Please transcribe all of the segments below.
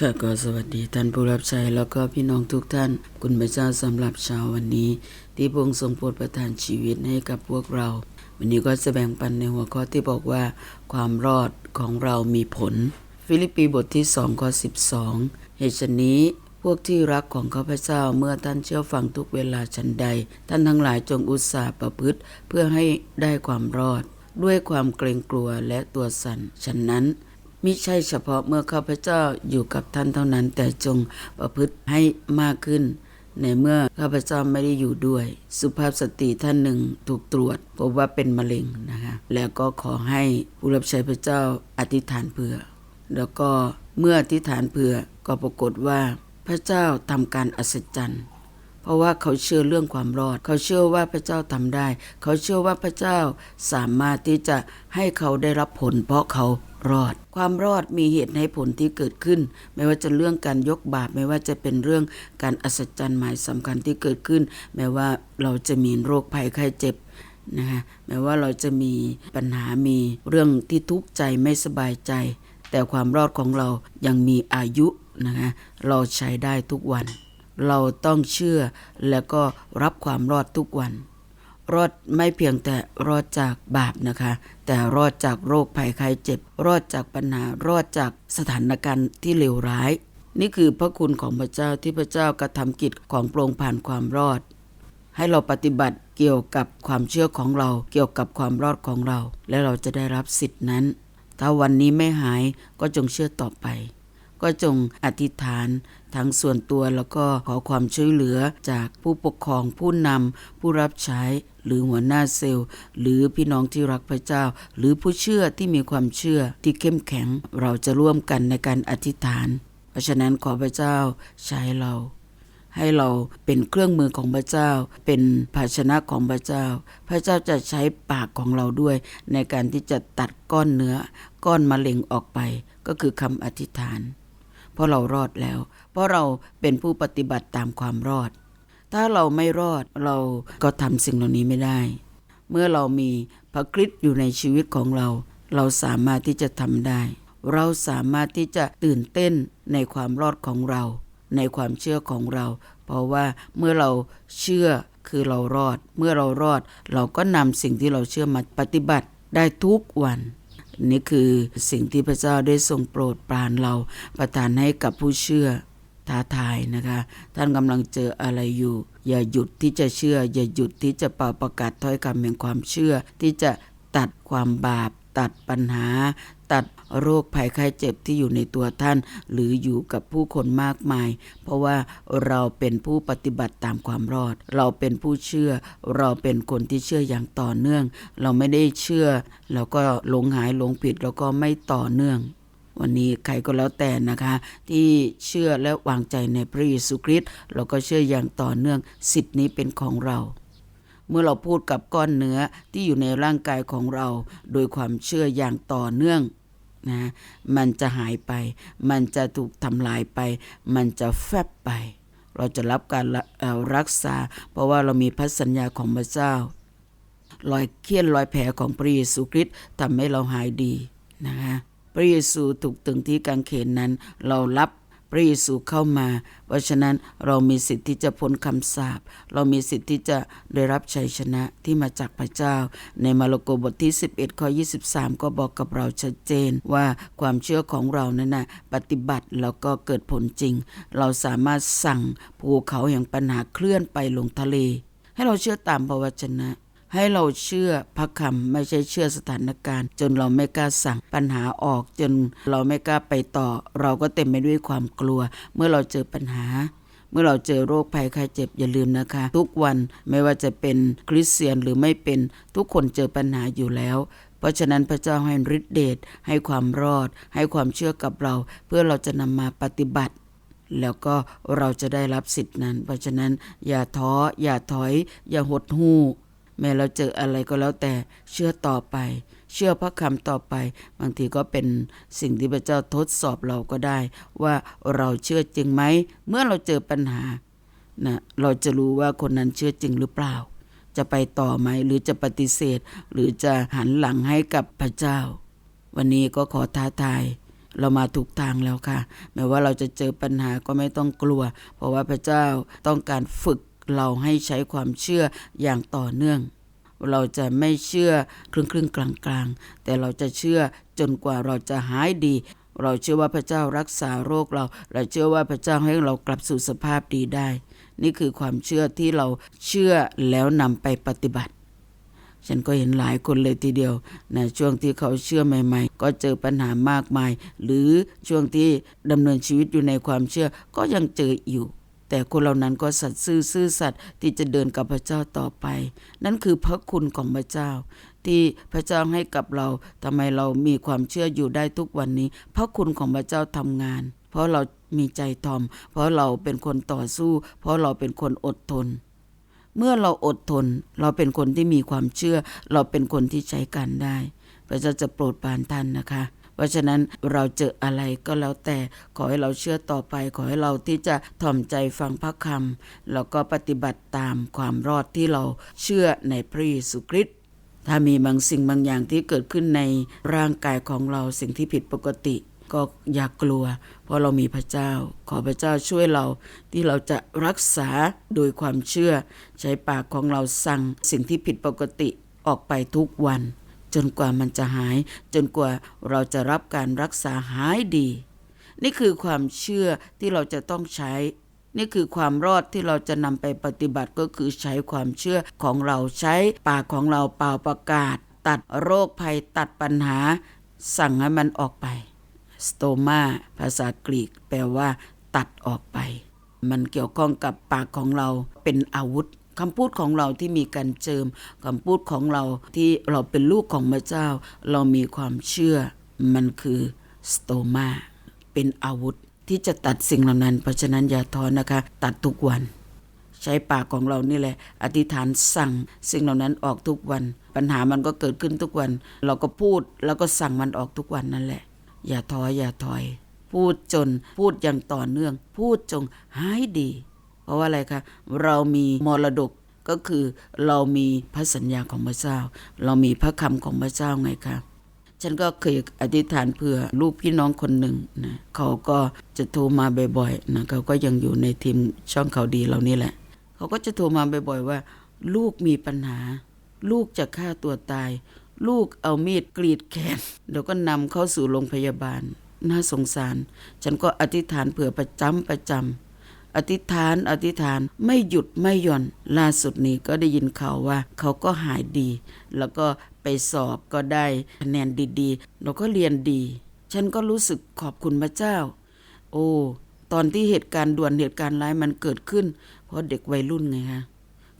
ค่ะก็สวัสดีท่านผู้รับใช้แล้วก็พี่น้องทุกท่าน คุณพระเจ้าสำหรับเช้าวันนี้ ที่พระองค์ทรงโปรดประทานชีวิตให้กับพวกเรา วันนี้ก็จะแบ่งปันในหัวข้อที่บอกว่า ความรอดของเรามีผล ฟิลิปปีบทที่2ข้อ12 เหตุฉนี้พวกที่รักของข้าพเจ้าเมื่อท่านเชื่อฟังทุกเวลาชันใด ท่านทั้งหลายจงอุตสาห์ประพฤติเพื่อให้ได้ความรอด ด้วยความเกรงกลัวและตัวสั่นฉะนั้น มิใช่เฉพาะเมื่อข้าพเจ้าอยู่กับท่านเท่านั้น แต่จงประพฤติให้มากขึ้น ในเมื่อข้าพเจ้าไม่ได้อยู่ด้วย สุภาพสตรีท่านหนึ่งถูกตรวจพบว่าเป็นมะเร็งนะคะแล้วก็ขอให้ผู้รับใช้พระเจ้าอธิษฐานเผื่อ แล้วก็เมื่ออธิษฐานเผื่อก็ปรากฏว่าพระเจ้าทำการอัศจรรย์เพราะว่าเขาเชื่อเรื่องความรอด เขาเชื่อว่าพระเจ้าทำได้ เขาเชื่อว่าพระเจ้าสามารถที่จะให้เขาได้รับผล เพราะเขา รอด ความรอดมีเหตุให้ผลที่เกิดขึ้น ไม่ว่าจะเรื่องการยกบาปไม่ว่าจะเป็นเรื่องการอัศจรรย์หมายสำคัญที่เกิดขึ้น แม้ว่าเราจะมีโรคภัยไข้เจ็บนะคะแม้ว่าเราจะมีปัญหามีเรื่องที่ทุกข์ใจไม่สบายใจ แต่ความรอดของเรายังมีอายุนะคะเราใช้ได้ทุกวัน เราต้องเชื่อแล้วก็รับความรอดทุกวัน รอดไม่เพียงแต่รอดจากบาปนะคะ แต่รอดจากโรคภัยไข้เจ็บ รอดจากปัญหารอดจากสถานการณ์ที่เลวร้าย นี่คือพระคุณของพระเจ้าที่พระเจ้ากระทำกิจของโปรงผ่านความรอด ให้เราปฏิบัติเกี่ยวกับความเชื่อของเราเกี่ยวกับความรอดของเรา และเราจะได้รับสิทธินั้น ถ้าวันนี้ไม่หายก็จงเชื่อต่อไป ก็จงอธิษฐานทั้งส่วนตัวแล้วก็ขอความช่วยเหลือจากผู้ปกครองผู้นำผู้รับใช้ หรือหัวหน้าเซลล์ หรือพี่น้องที่รักพระเจ้า หรือผู้เชื่อที่มีความเชื่อที่เข้มแข็งเราจะร่วมกันในการอธิษฐาน เพราะฉะนั้นขอพระเจ้าใช้เรา ให้เราเป็นเครื่องมือของพระเจ้า เป็นภาชนะของพระเจ้า พระเจ้าจะใช้ปากของเราด้วย ในการที่จะตัดก้อนเนื้อ ก้อนมะเร็งออกไป ก็คือคำอธิษฐาน เพราะเรารอดแล้ว เพราะเราเป็นผู้ปฏิบัติตามความรอด ถ้าเราไม่รอดเราก็ทำสิ่งเหล่านี้ไม่ได้ เมื่อเรามีพระคริสต์อยู่ในชีวิตของเรา เราสามารถที่จะทำได้ เราสามารถที่จะตื่นเต้นในความรอดของเรา ในความเชื่อของเรา เพราะว่าเมื่อเราเชื่อคือเรารอด เมื่อเรารอด เราก็นำสิ่งที่เราเชื่อมาปฏิบัติได้ทุกวันนี่คือสิ่งที่พระเจ้าได้ทรงโปรดปรานเราประทานให้กับผู้เชื่อ ท้าทายนะคะ ท่านกำลังเจออะไรอยู่ อย่าหยุดที่จะเชื่อ อย่าหยุดที่จะเป่าประกาศถ้อยคำแห่งความเชื่อ ที่จะตัดความบาป ตัดปัญหา ตัดโรคภัยไข้เจ็บที่อยู่ในตัวท่าน หรืออยู่กับผู้คนมากมาย เพราะว่าเราเป็นผู้ปฏิบัติตามความรอด เราเป็นผู้เชื่อ เราเป็นคนที่เชื่ออย่างต่อเนื่อง เราไม่ได้เชื่อ แล้วก็หลงหายหลงผิดแล้วก็ไม่ต่อเนื่อง วันนี้ใครก็แล้วแต่นะคะ ที่เชื่อและวางใจในพระเยซูคริสต์เราก็เชื่ออย่างต่อเนื่องสิทธินี้เป็นของเรา เมื่อเราพูดกับก้อนเนื้อที่อยู่ในร่างกายของเรา โดยความเชื่ออย่างต่อเนื่องนะมันจะหายไป มันจะถูกทำลายไป มันจะแฟบไป เราจะรับการรัเอ่อรักษา เพราะว่าเรามีพระสัญญาของพระเจ้ารอยเคี้ยนรอยแผลของพระเยซูคริสต์ทำให้เราหายดีนะคะ พระเยซูถูกตึงที่กางเขนนั้น เรารับพระเยซูเข้ามา เพราะฉะนั้นเรามีสิทธิ์ที่จะพ้นคำสาป เรามีสิทธิ์ที่จะได้รับชัยชนะที่มาจากพระเจ้า ในมาระโกบทที่ 11ข้อ23 ก็บอกกับเราชัดเจนว่าความเชื่อของเรานั้นนะปฏิบัติแล้วก็เกิดผลจริง เราสามารถสั่งภูเขาแห่งปัญหาเคลื่อนไปลงทะเล ให้เราเชื่อตามพระวจนะ ให้เราเชื่อพระคำไม่ใช่เชื่อสถานการณ์ จนเราไม่กล้าสั่งปัญหาออก จนเราไม่กล้าไปต่อ เราก็เต็มไปด้วยความกลัว เมื่อเราเจอปัญหา เมื่อเราเจอโรคภัยไข้เจ็บอย่าลืมนะคะ ทุกวันไม่ว่าจะเป็นคริสเตียนหรือไม่เป็นทุกคนเจอปัญหาอยู่แล้วเพราะฉะนั้นพระเจ้าให้ฤทธิเดชให้ความรอด ให้ความเชื่อกับเรา เพื่อเราจะนำมาปฏิบัติ แล้วก็เราจะได้รับสิทธินั้น เพราะฉะนั้นอย่าท้ออย่าถอย อย่าหดหู่ แม้เราเจออะไรก็แล้วแต่เชื่อต่อไป เชื่อพระคำต่อไป บางทีก็เป็นสิ่งที่พระเจ้าทดสอบเราก็ได้ ว่าเราเชื่อจริงไหม เมื่อเราเจอปัญหานะเราจะรู้ว่าคนนั้นเชื่อจริงหรือเปล่า จะไปต่อไหมหรือจะปฏิเสธ หรือจะหันหลังให้กับพระเจ้า วันนี้ก็ขอท้าทายเรามาถูกทางแล้วค่ะ แม้ว่าเราจะเจอปัญหาก็ไม่ต้องกลัว เพราะว่าพระเจ้าต้องการฝึก เราให้ใช้ความเชื่ออย่างต่อเนื่อง เราจะไม่เชื่อครึ่งครึ่งกลางกลางๆแต่เราจะเชื่อจนกว่าเราจะหายดี เราเชื่อว่าพระเจ้ารักษาโรคเรา เราเชื่อว่าพระเจ้าให้เรากลับสู่สภาพดีได้ นี่คือความเชื่อที่เราเชื่อแล้วนำไปปฏิบัติฉันก็เห็นหลายคนเลยทีเดียวในช่วงที่เขาเชื่อใหม่ ๆ ก็เจอปัญหามากมาย หรือช่วงที่ดำเนินชีวิตอยู่ในความเชื่อก็ยังเจออยู่ แต่คนเหล่านั้นก็สัตย์ซื่อซื่อสัตย์ที่จะเดินกับพระเจ้าต่อไป นั่นคือพระคุณของพระเจ้า ที่พระเจ้าให้กับเราทำไมเรามีความเชื่ออยู่ได้ทุกวันนี้ พระคุณของพระเจ้าทำงาน เพราะเรามีใจทอม เพราะเราเป็นคนต่อสู้ เพราะเราเป็นคนอดทน เมื่อเราอดทน เราเป็นคนที่มีความเชื่อ เราเป็นคนที่ใช้การได้ พระเจ้าจะโปรดปานท่านนะคะ เพราะฉะนั้นเราเจออะไรก็แล้วแต่ขอให้เราเชื่อต่อไป ขอให้เราที่จะถ่อมใจฟังพระคำแล้วก็ปฏิบัติตามความรอดที่เราเชื่อในพระเยซูคริสต์ถ้ามีบางสิ่งบางอย่างที่เกิดขึ้นในร่างกายของเราสิ่งที่ผิดปกติ ก็อย่ากลัว เพราะเรามีพระเจ้า ขอพระเจ้าช่วยเราที่เราจะรักษาโดยความเชื่อ ใช้ปากของเราสั่งสิ่งที่ผิดปกติออกไปทุกวัน จนกว่ามันจะหาย จนกว่าเราจะรับการรักษาหายดี นี่คือความเชื่อที่เราจะต้องใช้ นี่คือความรอดที่เราจะนำไปปฏิบัติก็คือใช้ความเชื่อของเราใช้ปากของเราเป่าประกาศ ตัดโรคภัยตัดปัญหา สั่งให้มันออกไปสโตมาภาษากรีกแปลว่า ตัดออกไป มันเกี่ยวข้องกับปากของเราเป็นอาวุธ คำพูดของเราที่มีการเจิมคำพูดของเราที่เราเป็นลูกของพระเจ้า เรามีความเชื่อมันคือสโตมาเป็นอาวุธที่จะตัดสิ่งเหล่านั้น เพราะฉะนั้นอย่าท้อนะคะ ตัดทุกวัน ใช้ปากของเรานี่แหละ อธิษฐานสั่งสิ่งเหล่านั้นออกทุกวัน ปัญหามันก็เกิดขึ้นทุกวัน เราก็พูดแล้วก็สั่งมันออกทุกวันนั่นแหละ อย่าท้ออย่าถอย พูดจนพูดอย่างต่อเนื่อง พูดจงหายดี เพราะว่าอะไรคะเรามีมรดกก็คือเรามีพระสัญญาของพระเจ้า เรามีพระคำของพระเจ้าไงคะฉันก็เคยอธิษฐานเพื่อลูกพี่น้องคนหนึ่งนะเขาก็จะโทรมาบ่อยๆนะเขาก็ยังอยู่ในทีมช่องเขาดีเรานี่แหละ เขาก็จะโทรมาบ่อยๆว่า ลูกมีปัญหา ลูกจะฆ่าตัวตาย ลูกเอามีดกรีดแขนเดี๋ยวก็นำเข้าสู่โรงพยาบาล น่าสงสาร ฉันก็อธิษฐานเผื่อประจำประจำ อธิษฐานอธิษฐานไม่หยุดไม่หย่อนล่าสุดนี้ก็ได้ยินข่าวว่าเขาก็หายดี แล้วก็ไปสอบก็ได้คะแนนดีๆแล้วก็เรียนดี ฉันก็รู้สึกขอบคุณพระเจ้า โอ้ตอนที่เหตุการณ์ด่วนเหตุการณ์ร้ายมันเกิดขึ้น เพราะเด็กวัยรุ่นไงคะ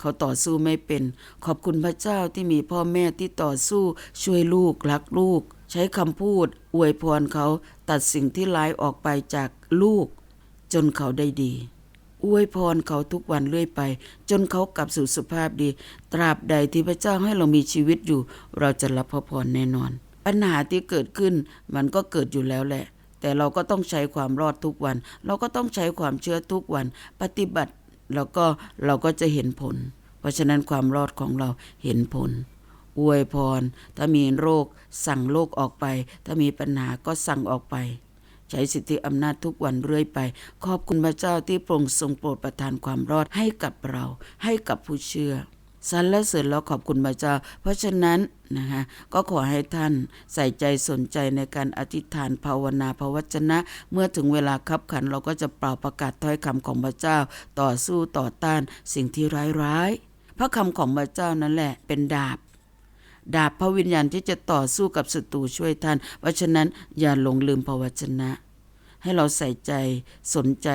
เขาต่อสู้ไม่เป็น ขอบคุณพระเจ้าที่มีพ่อแม่ที่ต่อสู้ช่วยลูกรักลูก ใช้คำพูด อวยพรเขาตัดสิ่งที่ร้ายออกไปจากลูก จนเขาได้ดี อวยพรเขาทุกวันเรื่อยไป จนเขากลับสู่สภาพดี ตราบใดที่พระเจ้าให้เรามีชีวิตอยู่ เราจะรับพระพรแน่นอน ปัญหาที่เกิดขึ้นมันก็เกิดอยู่แล้วแหละ แต่เราก็ต้องใช้ความรอดทุกวัน เราก็ต้องใช้ความเชื่อทุกวัน ปฏิบัติแล้วก็เราก็จะเห็นผล เพราะฉะนั้นความรอดของเราเห็นผลอวยพร ถ้ามีโรคสั่งโรคออกไป ถ้ามีปัญหาก็สั่งออกไป ใช้สิทธิอำนาจทุกวันเรื่อยไป ขอบคุณพระเจ้าที่โปร่งทรงโปรดประทานความรอดให้กับเรา ให้กับผู้เชื่อสรรเสริญแล้วขอบคุณพระเจ้า เพราะฉะนั้นนะคะก็ขอให้ท่านใส่ใจสนใจในการอธิษฐานภาวนาพระวจนะ เมื่อถึงเวลาคับขันเราก็จะเป่าประกาศถ้อยคำของพระเจ้า ต่อสู้ต่อต้านสิ่งที่ร้ายๆพระคำของพระเจ้านั่นแหละเป็นดาบ ดาบพระวิญญาณที่จะต่อสู้กับศัตรูช่วยท่าน เพราะฉะนั้นอย่าหลงลืมพระวจนะ ให้เราใส่ใจสนใจ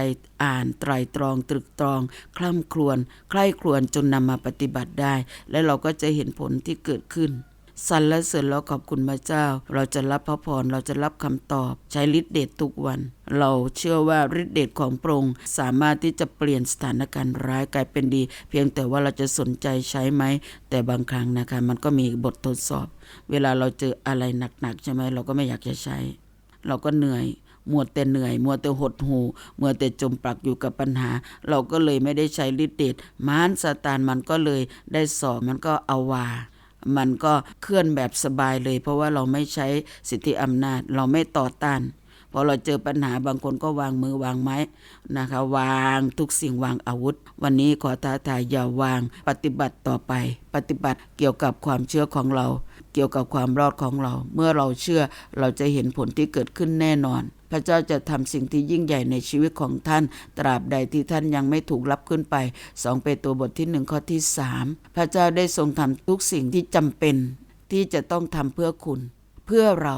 อ่านไตรตรองตรึกตรอง คล่ำครวญใคร่ครวญจนนำมาปฏิบัติได้ และเราก็จะเห็นผลที่เกิดขึ้น สรรเสริญแล้วขอบคุณพระเจ้า เราจะรับพระพรเราจะรับคำตอบ ใช้ฤทธิเดชทุกวัน เราเชื่อว่าฤทธิเดชของพระองค์สามารถที่จะเปลี่ยนสถานการณ์ร้ายกลายเป็นดี เพียงแต่ว่าเราจะสนใจใช้ไหม แต่บางครั้งนะคะมันก็มีบททดสอบ เวลาเราเจออะไรหนักๆใช่ไหมเราก็ไม่อยากจะใช้ เราก็เหนื่อยมัวแต่เหนื่อยมัวแต่หดหูมัวแต่จมปลักอยู่กับปัญหา เราก็เลยไม่ได้ใช้ฤทธิ์เดชมารซาตานมันก็เลยได้สอบมันก็เอาวา มันก็เคลื่อนแบบสบายเลย เพราะว่าเราไม่ใช้สิทธิอำนาจ เราไม่ต่อต้านพอเราเจอปัญหาบางคนก็วางมือวางไม้นะคะ วางทุกสิ่งวางอาวุธ วันนี้ขอท้าทายอย่าวางปฏิบัติต่อไป ปฏิบัติเกี่ยวกับความเชื่อของเรา เกี่ยวกับความรอดของเรา เมื่อเราเชื่อเราจะเห็นผลที่เกิดขึ้นแน่นอน พระเจ้าจะทำสิ่งที่ยิ่งใหญ่ในชีวิตของท่าน ตราบใดที่ท่านยังไม่ถูกรับขึ้นไปสองเปโตรบทที่หนึ่งข้อที่สามพระเจ้าได้ทรงทำทุกสิ่งที่จำเป็น ที่จะต้องทำเพื่อคุณ เพื่อเรา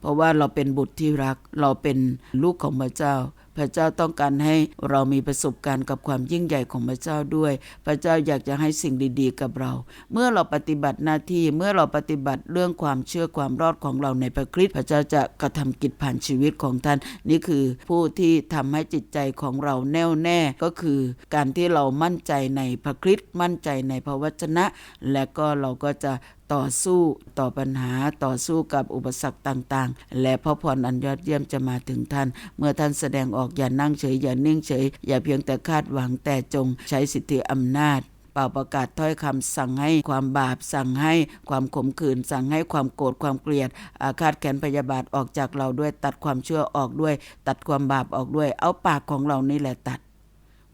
เพราะว่าเราเป็นบุตรที่รัก เราเป็นลูกของพระเจ้า พระเจ้าต้องการให้เรามีประสบการณ์กับความยิ่งใหญ่ของพระเจ้าด้วย พระเจ้าอยากจะให้สิ่งดี ๆ กับเรา เมื่อเราปฏิบัติหน้าที่เมื่อเราปฏิบัติเรื่องความเชื่อความรอดของเราในพระคริสต์พระเจ้าจะกระทำกิจผ่านชีวิตของท่าน นี่คือผู้ที่ทำให้จิตใจของเราแน่วแน่ก็คือการที่เรามั่นใจในพระคริสต์มั่นใจในพระวจนะ และก็เราก็จะ ต่อสู้ต่อปัญหาต่อสู้กับอุปสรรคต่าง ๆ และพระพรอันยอดเยี่ยมจะมาถึงท่าน เมื่อท่านแสดงออกอย่านั่งเฉยอย่านิ่งเฉย อย่าเพียงแต่คาดหวังแต่จงใช้สิทธิอำนาจเป่าประกาศถ้อยคำสั่งให้ความบาปสั่งให้ความขมขื่นสั่งให้ความโกรธความเกลียดอาฆาตแค้นพยาบาทออกจากเราด้วยตัดความเชื่อออกด้วย ตัดความบาปออกด้วย เอาปากของเรานี่แหละตัด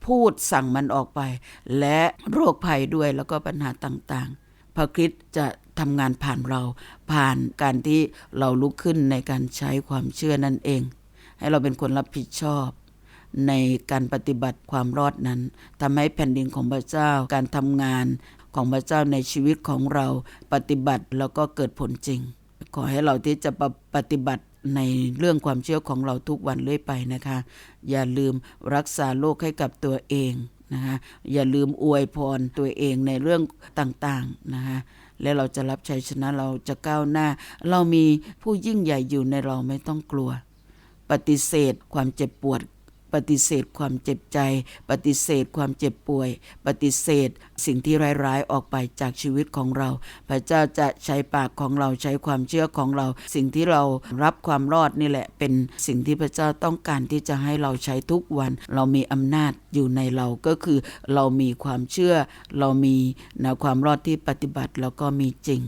พูดสั่งมันออกไป และโรคภัยด้วยแล้วก็ปัญหาต่างๆ พระคริสต์จะทำงานผ่านเรา ผ่านการที่เราลุกขึ้นในการใช้ความเชื่อนั่นเอง ให้เราเป็นคนรับผิดชอบในการปฏิบัติความรอดนั้นทำให้แผ่นดินของพระเจ้าการทำงานของพระเจ้าในชีวิตของเราปฏิบัติแล้วก็เกิดผลจริง ขอให้เราที่จะปปฏิบัติในเรื่องความเชื่อของเราทุกวันเรื่อยไปนะคะ อย่าลืมรักษาโรคให้กับตัวเอง นะคะอย่าลืมอวยพรตัวเองในเรื่องต่างๆนะคะและเราจะรับชัยชนะเราจะก้าวหน้า เรามีผู้ยิ่งใหญ่อยู่ในเราไม่ต้องกลัว ปฏิเสธความเจ็บปวด ปฏิเสธความเจ็บใจ ปฏิเสธความเจ็บป่วย ปฏิเสธ สิ่งที่ร้ายๆออกไปจากชีวิตของเรา พระเจ้าจะใช้ปากของเราใช้ความเชื่อของเรา สิ่งที่เรารับความรอดนี่แหละเป็นสิ่งที่พระเจ้าต้องการที่จะให้เราใช้ทุกวัน เรามีอำนาจอยู่ในเราก็คือเรามีความเชื่อ เรามีแนวความรอดที่ปฏิบัติแล้วก็มีจริง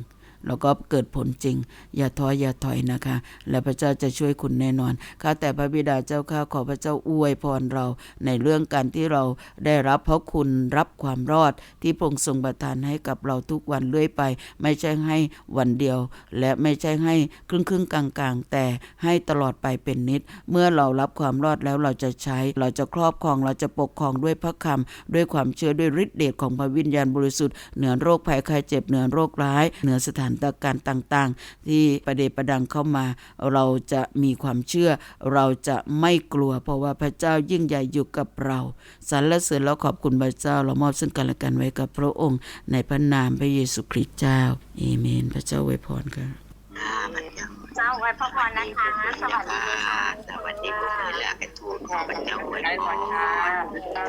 แล้วก็เกิดผลจริง อย่าท้ออย่าถอยนะคะ และพระเจ้าจะช่วยคุณแน่นอนข้าแต่พระบิดาเจ้าข้าขอพระเจ้าอวยพรเรา ในเรื่องการที่เราได้รับเพราะคุณรับความรอดที่พระองค์ทรงประทานให้กับเราทุกวันเรื่อยไป ไม่ใช่ให้วันเดียว และไม่ใช่ให้ครึ่งครึ่งกลางกลางๆแต่ให้ตลอดไปเป็นนิด เมื่อเรารับความรอดแล้วเราจะใช้ เราจะครอบครองเราจะปกครองด้วยพระคำด้วยความเชื่อด้วยฤทธิเดชของพระวิญญาณบริสุทธิ์เหนือโรคภัยไข้เจ็บเหนือโรคร้ายเหนือสถานการณ์ต่างๆ ที่ประเดประดังเข้ามา เราจะมีความเชื่อ เราจะไม่กลัว เพราะว่าพระเจ้ายิ่งใหญ่อยู่กับเราสรรเสริญแล้วขอบคุณพระเจ้า เรามอบซึ่งกันและกันไว้กับพระองค์ ในพระนามพระเยซูคริสต์เจ้าเอเมน พระเจ้าไวพรค่ะ อ่ามันยังเจ้าไว้พระพรนะคะ สวัสดีค่ะสวัสดีคุณเวลากันทูตขอพระเจ้าอวยไว้พพรรค่ะ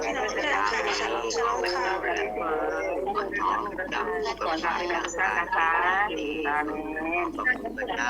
ให้เราจะได้ฉลองฉลองพระเจ้าและขอน้อมนำสุขก่อนไปร่านะคะดีอาเมนขอบคุณพระเจ้า